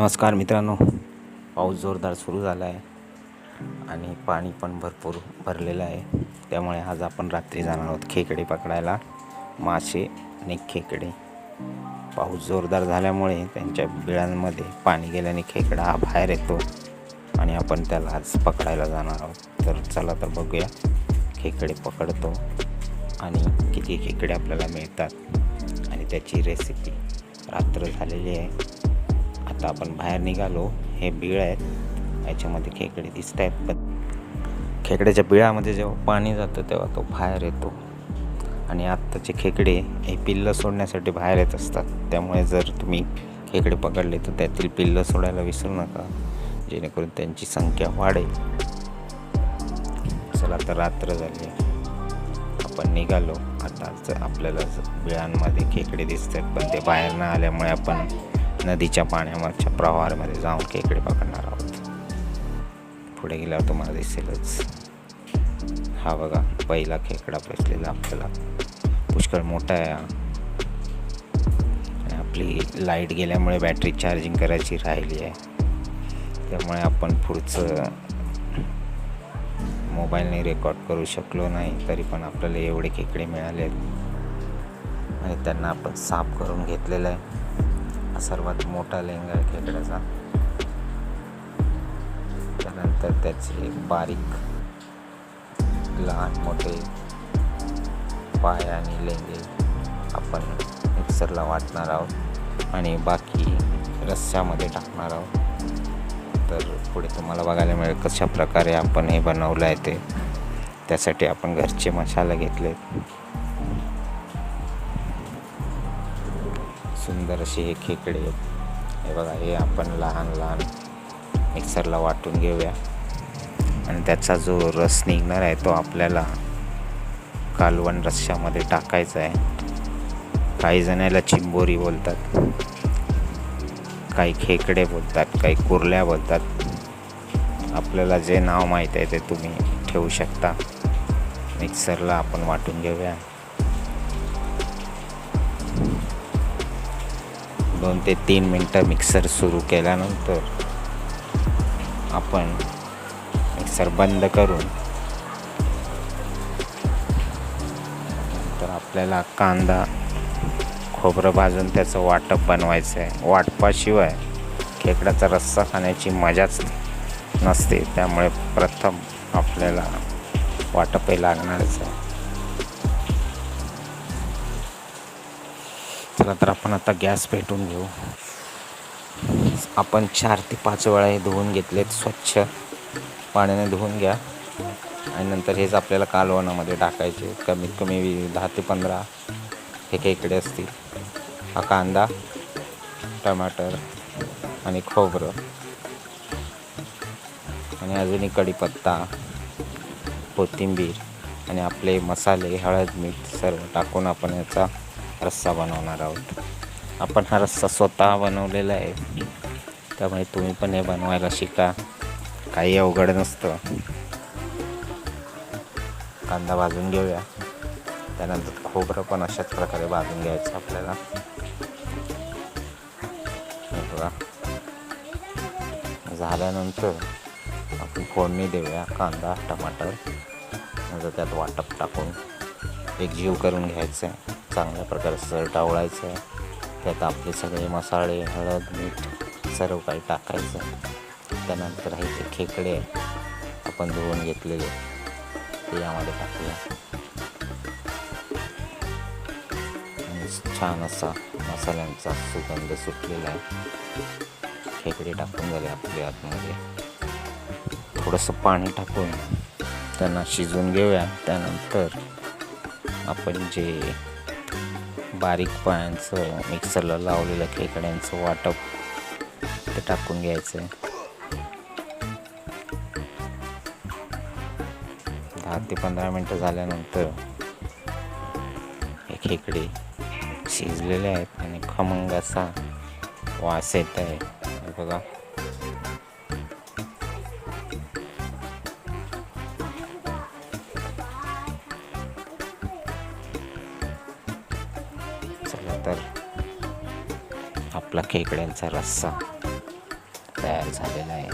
नमस्कार मित्रांनो. पाऊस जोरदार सुरू झाला आहे आणि पाणी पण भरपूर भरलेलं आहे. त्यामुळे आज आपण रात्री जाणार आहोत खेकडे पकडायला. मासे आणि खेकडे. पाऊस जोरदार झाल्यामुळे त्यांच्या बिळांमध्ये पाणी गेल्याने खेकडा हा बाहेर येतो आणि आपण त्याला आज पकडायला जाणार आहोत. तर चला तर बघूया खेकडे पकडतो आणि किती खेकडे आपल्याला मिळतात आणि त्याची रेसिपी रात्र झालेली आहे. आता आपण बाहेर निघालो. हे बिळ आहेत याच्यामध्ये खेकडे दिसत आहेत पण खेकड्याच्या बिळामध्ये जेव्हा पाणी जातं तेव्हा तो बाहेर येतो. आणि आत्ताचे खेकडे हे पिल्लं सोडण्यासाठी बाहेर येत असतात. त्यामुळे जर तुम्ही खेकडे पकडले तर त्यातील पिल्लं सोडायला विसरू नका. जेणेकरून त्यांची संख्या वाढेल. चला तर रात्र झाली आहे. आपण निघालो. आता आपल्याला बिळांमध्ये खेकडे दिसत आहेत पण ते बाहेर न आल्यामुळे आपण नदीच्या पाण्यावरच्या प्रवाहामध्ये जाऊन खेकडे पकडणार आहोत. पुढे गेल्यावर तुम्हाला दिसेलच. हा बघा पहिला खेकडा बसलेला आपल्याला. पुष्कळ मोठा आहे आपली लाइट गेल्यामुळे बॅटरी चार्जिंग करायची राहिली आहे. त्यामुळे आपण पुढचं मोबाईलने रेकॉर्ड करू शकलो नाही तरी पण आपल्याला एवढे खेकडे मिळाले आहेत. आणि त्यांना आपण साफ करून घेतलेलं आहे. सर्वात मोठा लेंगा आहे खेकड्याचा. त्यानंतर त्याचे बारीक लहान मोठे पाय आणि लेंगे आपण मिक्सरला वाटणार आहोत आणि बाकी रस्स्यामध्ये टाकणार आहोत. तर पुढे तुम्हाला बघायला मिळेल कशा प्रकारे आपण हे बनवलं आहे ते. त्यासाठी आपण घरचे मसाले घेतले सुंदर असे हे खेकडे आहेत. हे बघा हे आपण लहान लहान मिक्सरला वाटून घेऊया. आणि त्याचा जो रस निघणार आहे तो आपल्याला कालवण रश्श्यामध्ये टाकायचा आहे. काही जण याला चिंबोरी बोलतात काही खेकडे बोलतात काही कुर्ल्या बोलतात. आपल्याला जे नाव माहीत आहे ते तुम्ही ठेवू शकता. मिक्सरला आपण वाटून घेऊया. दोन ते तीन मिनटं मिक्सर सुरू केल्यानंतर आपण मिक्सर बंद करून तर आपल्याला कांदा खोबरं भाजून त्याचं वाटप बनवायचं आहे वाटपाशिवाय खेकड्याचा रस्सा खाण्याची मजाच नसते. त्यामुळे प्रथम आपल्याला वाटपही लागणारच आहे. चला तर आपण आता गॅस पेटून घेऊ. आपण चार ते पाच वेळा हे धुवून घेतलेत. स्वच्छ पाण्याने धुवून घ्या. आणि नंतर हेच आपल्याला कालवणामध्ये टाकायचे. कमीत कमी दहा ते पंधरा हे खेकडे असतील. हा कांदा टमाटर आणि खोबरं. आणि अजूनही कढीपत्ता कोथिंबीर आणि आपले मसाले हळद मीठ सर्व टाकून आपण याचा रस्सा बनवणार आहोत. आपण हा रस्सा स्वतः बनवलेला आहे. त्यामुळे तुम्ही पण हे बनवायला शिका. काही अवघड नसतं. कांदा भाजून घेऊया. त्यानंतर खोबरं पण अशाच प्रकारे भाजून घ्यायचं आपल्याला. झाल्यानंतर आपण फोडणी देऊया. कांदा टमाटर. नंतर त्यात वाटप टाकून. एक जीव करून घ्यायचं. आहे चांगल्या प्रकारे सर टावळायचं. आहे त्यात आपले सगळे मसाले हळद मीठ सर्व काही टाकायचं. आहे त्यानंतर हे जे खेकडे आपण धुवून घेतलेले ते यामध्ये टाकूया. आणि छान असा मसाल्यांचा सुगंध सुटलेला आहे. खेकडे टाकून झाले आपल्या आतमध्ये. थोडंसं पाणी टाकून त्यांना शिजवून घेऊया. त्यानंतर आपण जे बारीक पायांचं मिक्सरला लावलेलं खेकड्यांचं वाटप ते टाकून घ्यायचं. आहे दहा ते पंधरा मिनटं झाल्यानंतर हे खेकडे शिजलेले आहेत आणि खमंग असा वास येत आहे. बघा. त्यानंतर तर आपला खेकड्यांचा रस्सा तयार झालेला आहे.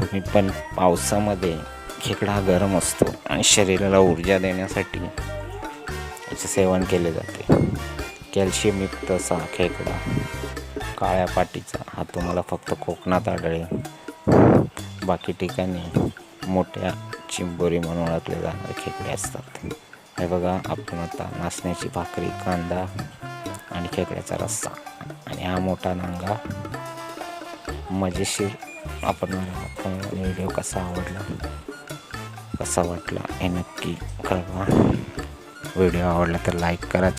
तुम्ही पण पावसामध्ये खेकडा हा गरम असतो आणि शरीराला ऊर्जा देण्यासाठी याचे सेवन केले जाते. कॅल्शियमयुक्त असा खेकडा काळ्या पाटीचा हा तुम्हाला फक्त कोकणात आढळेल. बाकी ठिकाणी मोठ्या चिंबोरी म्हणून ओळखले जाणारे खेकडे असतात. हे बघा आपण आता नाचण्याची भाकरी कांदा आणि खेकड्याचा रस्सा आणि हा मोठा नांगा. मजेशीर आपण व्हिडिओ कसा आवडला? कसा वाटला? हे नक्की कळवा. व्हिडिओ आवडला तर लाईक करा.